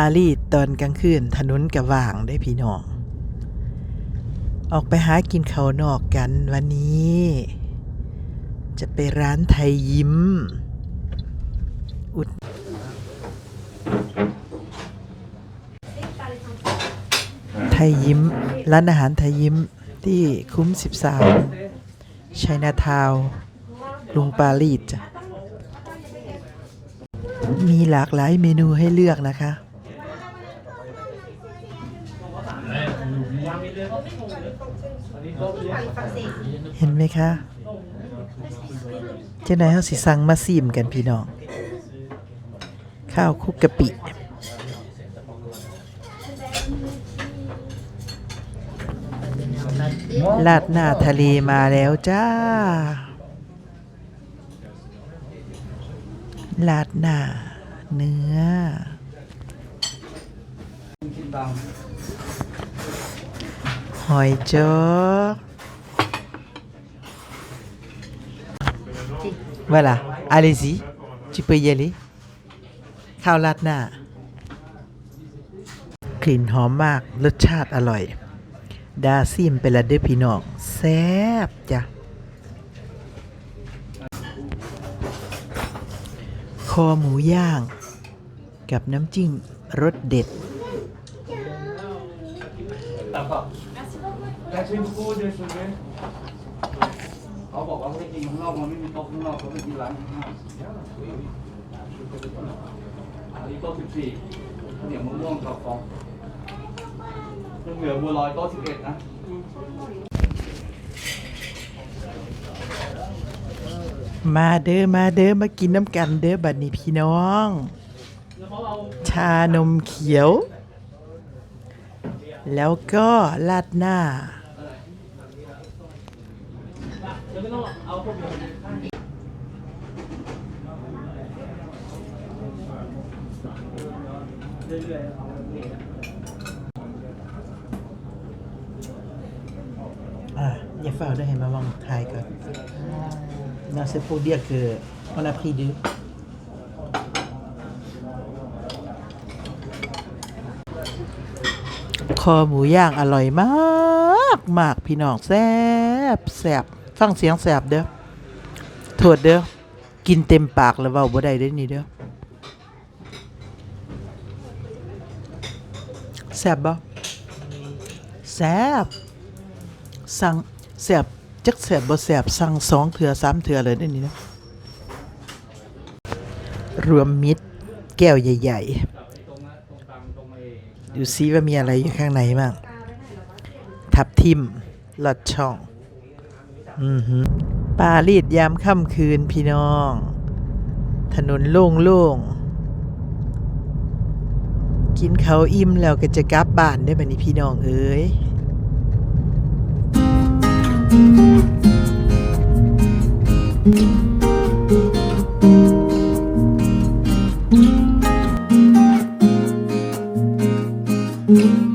ารีสตอนกลางคืนถนนกะว่างได้พี่น้อง ออกไปหากินข้าวนอกกันวันนี้ จะไปร้านไทยยิ้ม อุดไทยยิ้ม ร้านอาหารไทยยิ้มที่คุ้ม 13ชัยนาทาวลุงปารีสจ้ะมีหลากหลายเมนูให้เลือกนะคะ เห็นไหมคะเจ้านายเขาสิสั่งมาซีมกันพี่น้อง ข้าวคุกกะปิลาดหน้าทะเลมาแล้วจ้าลาดหน้าเนื้อ หอยจ้อ Voilà, allez-y, tu peux y aller. ข้าวราดหน้ากลิ่นหอมมาก รสชาติอร่อย ดาซิมเป็นละเด้อพี่น้องแซ่บจ้ะคอหมูย่าง กับน้ำจิ้มรสเด็ด Merci beaucoup, désolé. เขาบอกว่าให้กินข้างนอกมันไม่มีโต๊ะข้างนอกเขาไปกินร้านข้างนอกอันนี้โต๊ะสิบสี่ข้าวเหนียวมะม่วงกับฟองเครื่องเหลือบัวลอยโต๊ะสิบเอ็ดนะมาเด้อมาเด้อมากินน้ำกันเด้อบัดนี้พี่น้อง ชานมเขียว แล้วก็ราดหน้า อะอย่าเฝ้าได้ให้มาวางทายก่อน Non, c'est pour dire que on a pris deux. คอหมูย่างอร่อยมาก มากพี่น้องแซ่บแซ่บ ฟังเสียงแซ่บเด้อโทษเด้อกินเต็มปากแล้วเว่าบ่ได้เด้อนี่เด้อแซ่บบ่แซ่บสั่งแซ่บจักแซ่บบ่แซ่บสั่งสองเถื่อสามเถื่อเลยเด้อนี่เด้รวมมิตรแก้วใหญ่ ๆ ดูซิว่ามีอะไรอยู่ข้างในบ้างทับทิมลอดช่อง ปารีดยามค่ำคืนพี่น้อง ถนนโล่งๆ กินเขาอิ่มแล้วก็จะกลับบ้านได้บัดนี้พี่น้องเอ้ย Thank